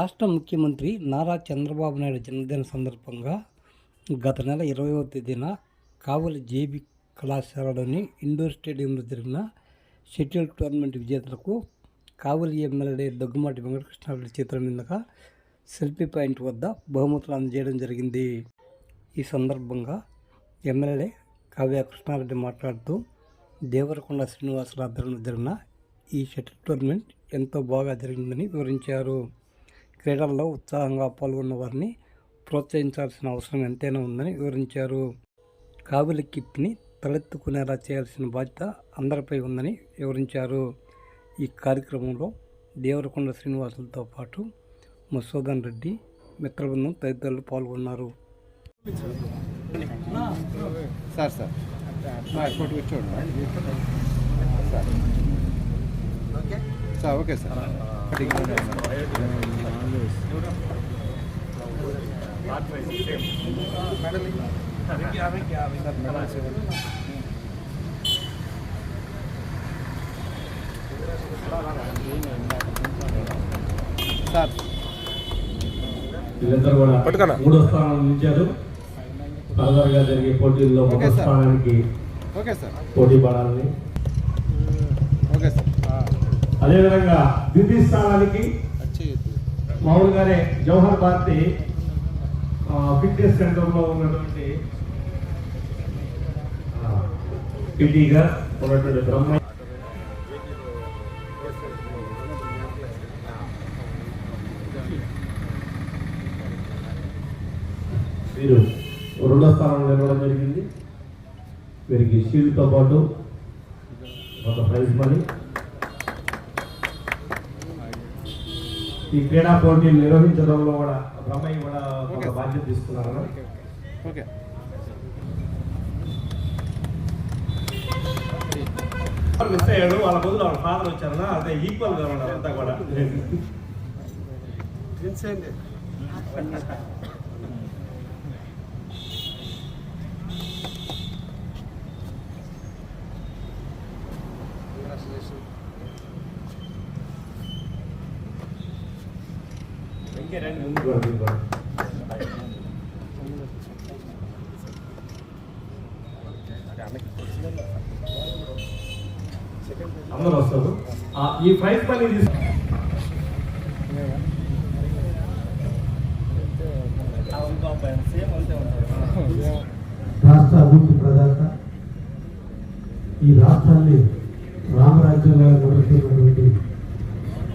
రాష్ట్ర ముఖ్యమంత్రి నారా చంద్రబాబు నాయుడు జన్మదిన సందర్భంగా గత నెల ఇరవైవ తేదీన కావలి జేబీ కళాశాలలోని ఇండోర్ స్టేడియంలో జరిగిన షెటిల్ టోర్నమెంట్ విజేతలకు కావలి ఎమ్మెల్యే దగ్గుమాటి వెంకటకృష్ణారెడ్డి చిత్రం మీదుగా సెల్ఫీ పాయింట్ వద్ద బహుమతులు అందజేయడం జరిగింది. ఈ సందర్భంగా ఎమ్మెల్యే కావ్య కృష్ణారెడ్డి మాట్లాడుతూ దేవరకొండ శ్రీనివాసుల ఆధ్వర్యంలో జరిగిన ఈ షటిల్ టోర్నమెంట్ ఎంతో బాగా జరిగిందని వివరించారు. క్రీడల్లో ఉత్సాహంగా పాల్గొన్న వారిని ప్రోత్సహించాల్సిన అవసరం ఎంతైనా ఉందని వివరించారు. కావిలి కిట్ని తలెత్తుకునేలా చేయాల్సిన బాధ్యత అందరిపై ఉందని వివరించారు. ఈ కార్యక్రమంలో దేవరకొండ శ్రీనివాసులతో పాటు మసూదన్ రెడ్డి మిత్రబృందం తదితరులు పాల్గొన్నారు. Sir sir. Sir okay sir. Sir. వీళ్ళందరూ కూడా మూడో స్థానం నిలిచారు. తొందరగా జరిగే పోటీల్లో మొదటి. స్థానానికి పోటీ పడాలని అదేవిధంగా ద్వితీయ స్థానానికి మామూలుగానే జవహర్ భారతి ఫిట్నెస్ సెంటర్లో ఉన్నటువంటి పిటిగా ఉన్నటువంటి బ్రహ్మ వీరు రెండో స్థానంలో నిలవడం జరిగింది. వీరికి షీల్డ్తో పాటు ఒక ప్రైజ్ మనీ. ఈ క్రీడా పోటీలు నిర్వహించడంలో కూడా బ్రహ్మయ్య కూడా ఒక బాధ్యత తీసుకున్నారు. ఓకే మిస్ అయ్యాడు వాళ్ళ బదులు వాళ్ళ ఫాదర్ వచ్చారన్నా అదే ఈక్వల్గా ఉన్నారు అంతా కూడా ఇంకేరండి ముందుకు రండి, ముందుకు రండి. అందరూ వస్తారు ఈ ప్రైజ్ మనీ రాష్ట్ర అభివృద్ధి ప్రదాత ఈ రాష్ట్రాన్ని రామరాజ్యంగా నడుస్తున్నటువంటి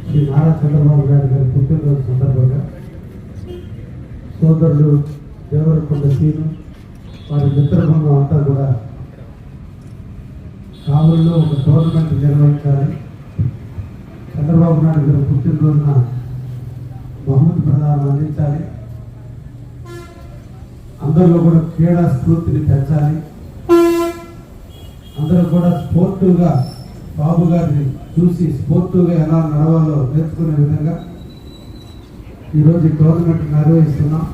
శ్రీ నారా చంద్రబాబు నాయుడు గారి పుట్టినరోజు సందర్భంగా సోదరులు దేవరకొండ సీను వారి మిత్రభంగం అంతా కూడా కావుల్లో ఒక టోర్నమెంట్ నిర్వహించాలి. చంద్రబాబు నాయుడు గారు పుట్టినరోజున బహుమతి ప్రదానం అందించాలి. అందరిలో కూడా క్రీడా స్ఫూర్తిని పెంచాలి. అందరూ కూడా స్పోర్టివ్గా బాబు గారిని చూసి స్పోర్టివ్గా ఎలా నడవాలో నేర్చుకునే విధంగా ఈరోజు ఈ టోర్నమెంట్ నిర్వహిస్తున్నాం.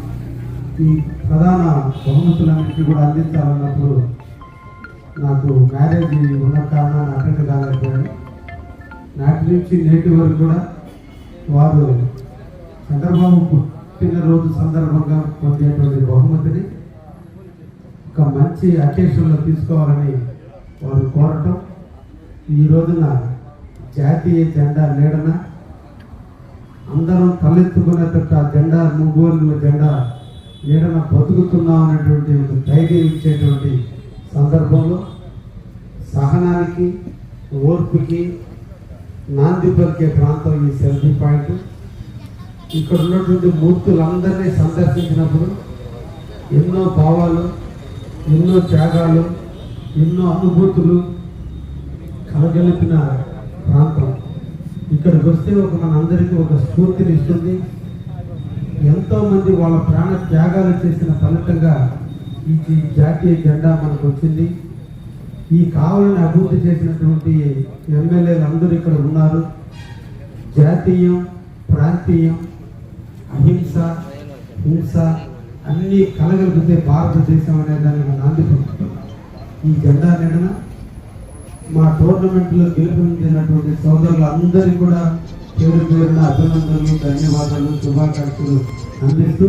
ఈ ప్రధాన బహుమతులన్నింటినీ కూడా అందించాలన్నప్పుడు నాకు మ్యారేజ్ ఉన్న కారణాన్ని అటెండ్ కాలేకపోయాను. నాటి నుంచి నేటి వరకు కూడా వారు చంద్రబాబు పుట్టినరోజు సందర్భంగా పొందేటువంటి బహుమతిని ఒక మంచి అకేషన్లో తీసుకోవాలని వారు కోరటం. ఈ రోజున జాతీయ జెండా నీడన అందరం తలెత్తుకునేటట్టు ఆ జెండా మూగోలు జెండా నీడన బతుకుతున్నాం అనేటువంటి ఒక ధైర్యం ఇచ్చేటువంటి సందర్భంలో సహనానికి ఓర్పుకి నాంది పలికే ప్రాంతం ఈ సెల్ఫీ పాయింట్. ఇక్కడ ఉన్నటువంటి మూర్తులందరినీ సందర్శించినప్పుడు ఎన్నో భావాలు ఎన్నో త్యాగాలు ఎన్నో అనుభూతులు కలగలిపిన ప్రాంతం. ఇక్కడికి వస్తే ఒక మనందరికీ ఒక స్ఫూర్తిని ఎంతోమంది వాళ్ళ ప్రాణ త్యాగాలు చేసిన ఫలితంగా ఈ జాతీయ జెండా మనకు వచ్చింది. ఈ కావాలని అభివృద్ధి చేసినటువంటి ఎమ్మెల్యేలు అందరూ ఇక్కడ ఉన్నారు. జాతీయం ప్రాంతీయం అహింస హింస అన్నీ కలగలిపితే భారతదేశం అనే దానికి నాంది ఈ జెండా నీడన మా టోర్నమెంట్లో గెలుపొందినటువంటి సోదరులు అందరికీ కూడా పేరు పేరున అభినందనలు ధన్యవాదాలు శుభాకాంక్షలు అందిస్తూ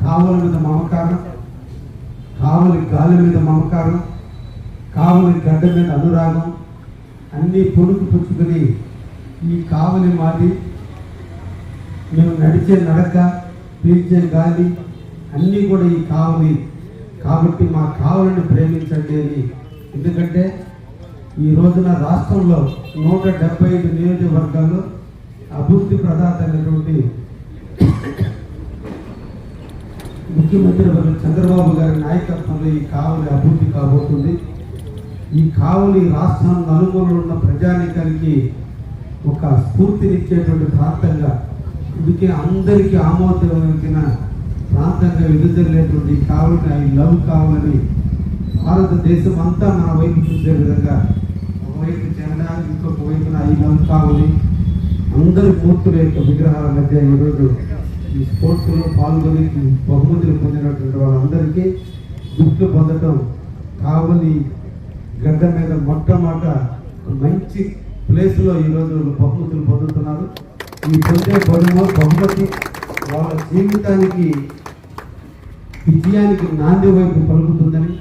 కావల మీద మమకారం కావలి గాలి మీద మమకారం కావలి గడ్డ మీద అనురాగం అన్నీ పొడుగు పుచ్చుకొని ఈ కావలి మాది. మేము నడిచే నడక పీల్చే గాలి అన్నీ కూడా ఈ కావలి. కాబట్టి మా కావలిని ప్రేమించండి అని. ఎందుకంటే ఈ రోజున రాష్ట్రంలో నూట డెబ్బై ఐదు నియోజకవర్గాల్లో అభివృద్ధి ప్రదాత అయినటువంటి ముఖ్యమంత్రి చంద్రబాబు గారి నాయకత్వంలో ఈ కావలి అభివృద్ధి కాబోతుంది. ఈ కావలి రాష్ట్రం నలుమూలలో ఉన్న ప్రజానీకానికి ఒక స్ఫూర్తినిచ్చేటువంటి ప్రాంతంగా అందుకే అందరికీ ఆమోదమైన ప్రాంతంగా విడుదలైనటువంటి ఈ కావలిని ఐ లవ్ కావాలని భారతదేశం అంతా మన వైపు చూసే విధంగా ఒకవైపు జెండా ఇంకొక వైపున ఐ లవ్ కావాలి. అందరి మూర్తుల యొక్క విగ్రహాల మధ్య ఈరోజు ఈ స్పోర్ట్స్లో పాల్గొని బహుమతులు పొందినటువంటి వాళ్ళందరికీ గుర్తు పొందడం కావలి గడ్డ మీద మొట్టమొదట మంచి ప్లేస్లో ఈరోజు బహుమతులు పొందుతున్నారు. ఈ పొందే బహుమ బహుమతి వాళ్ళ జీవితానికి విజయానికి నాంది వైపు పలుకుతుందని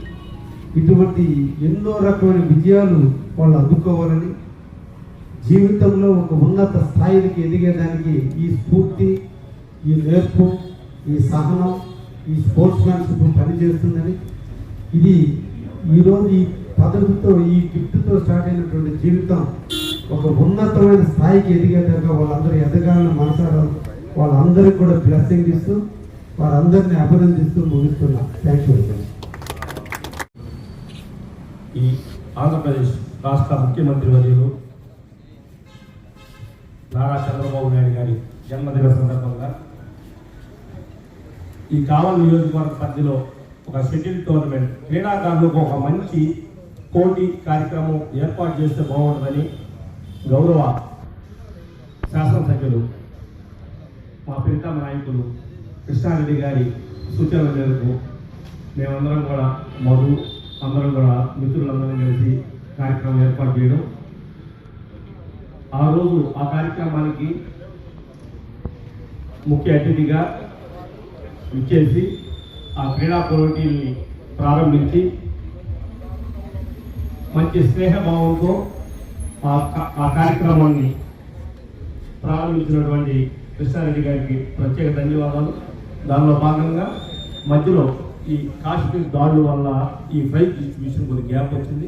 ఇటువంటి ఎన్నో రకమైన విజయాలు వాళ్ళు అందుకోవాలని జీవితంలో ఒక ఉన్నత స్థాయికి ఎదిగేదానికి ఈ స్ఫూర్తి ఈ నేర్పు ఈ సహనం ఈ స్పోర్ట్స్ మ్యాన్షిప్ పనిచేస్తుందని. ఇది ఈరోజు ఈ పదవితో ఈ గిఫ్ట్తో స్టార్ట్ అయినటువంటి జీవితం ఒక ఉన్నతమైన స్థాయికి ఎదిగేదాకా వాళ్ళందరూ ఎదగాలని మనసారా వాళ్ళందరికీ కూడా బ్లెస్సింగ్ ఇస్తూ వారందరినీ అభినందిస్తూ ముగిస్తున్నా. థ్యాంక్ యూ ఈ ఆంధ్రప్రదేశ్ రాష్ట్ర ముఖ్యమంత్రి వర్యులు నారా చంద్రబాబు నాయుడు గారి జన్మదిన సందర్భంగా ఈ కావల్ నియోజకవర్గ పరిధిలో ఒక షెడ్యూల్ టోర్నమెంట్ క్రీడాకారులకు ఒక మంచి పోటీ కార్యక్రమం ఏర్పాటు చేస్తే బాగుంటుందని గౌరవ శాసనసభ్యులు మా ప్రీతమ నాయకులు కృష్ణారెడ్డి గారి సూచనల మేరకు మేమందరం కూడా మధు అందరం కూడా మిత్రులందరం కలిసి కార్యక్రమం ఏర్పాటు చేయడం ఆ రోజు ఆ కార్యక్రమానికి ముఖ్య అతిథిగా ఇచ్చేసి ఆ క్రీడా పోటీల్ని ప్రారంభించి మంచి స్నేహభావంతో ఆ ఆ కార్యక్రమాన్ని ప్రారంభించినటువంటి కృష్ణారెడ్డి గారికి ప్రత్యేక ధన్యవాదాలు. దానిలో భాగంగా మధ్యలో ఈ కాశ్మీర్ దాడుల వల్ల ఈ ప్రైజ్ డిస్ట్రిబ్యూషన్ కొద్ది గ్యాప్ వచ్చింది.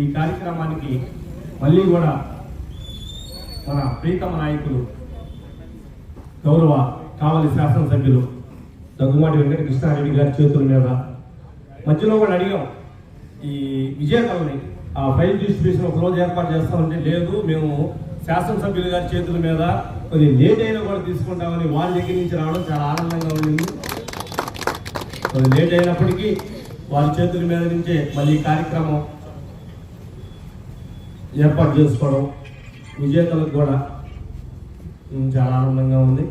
ఈ కార్యక్రమానికి మళ్ళీ కూడా మన ప్రీతమ నాయకులు గౌరవ కావలి శాసనసభ్యులు దగ్గుమాటి వెంకట కృష్ణారెడ్డి గారి చేతుల మీద మధ్యలో కూడా అడిగాం ఈ విజేతల్ని ఆ ఫైల్ డిస్ట్రిబ్యూషన్ ఒక రోజు ఏర్పాటు చేస్తామంటే లేదు మేము శాసనసభ్యులు గారి చేతుల మీద కొన్ని లేట్ అయినా కూడా తీసుకుంటామని వాళ్ళ దగ్గర నుంచి రావడం చాలా ఆనందంగా ఉండింది కొన్ని లేట్ అయినప్పటికీ వాళ్ళ చేతుల మీద నుంచే మళ్ళీ కార్యక్రమం ఏర్పాటు చేసుకోవడం విజేతలకు కూడా చాలా ఆనందంగా ఉంది.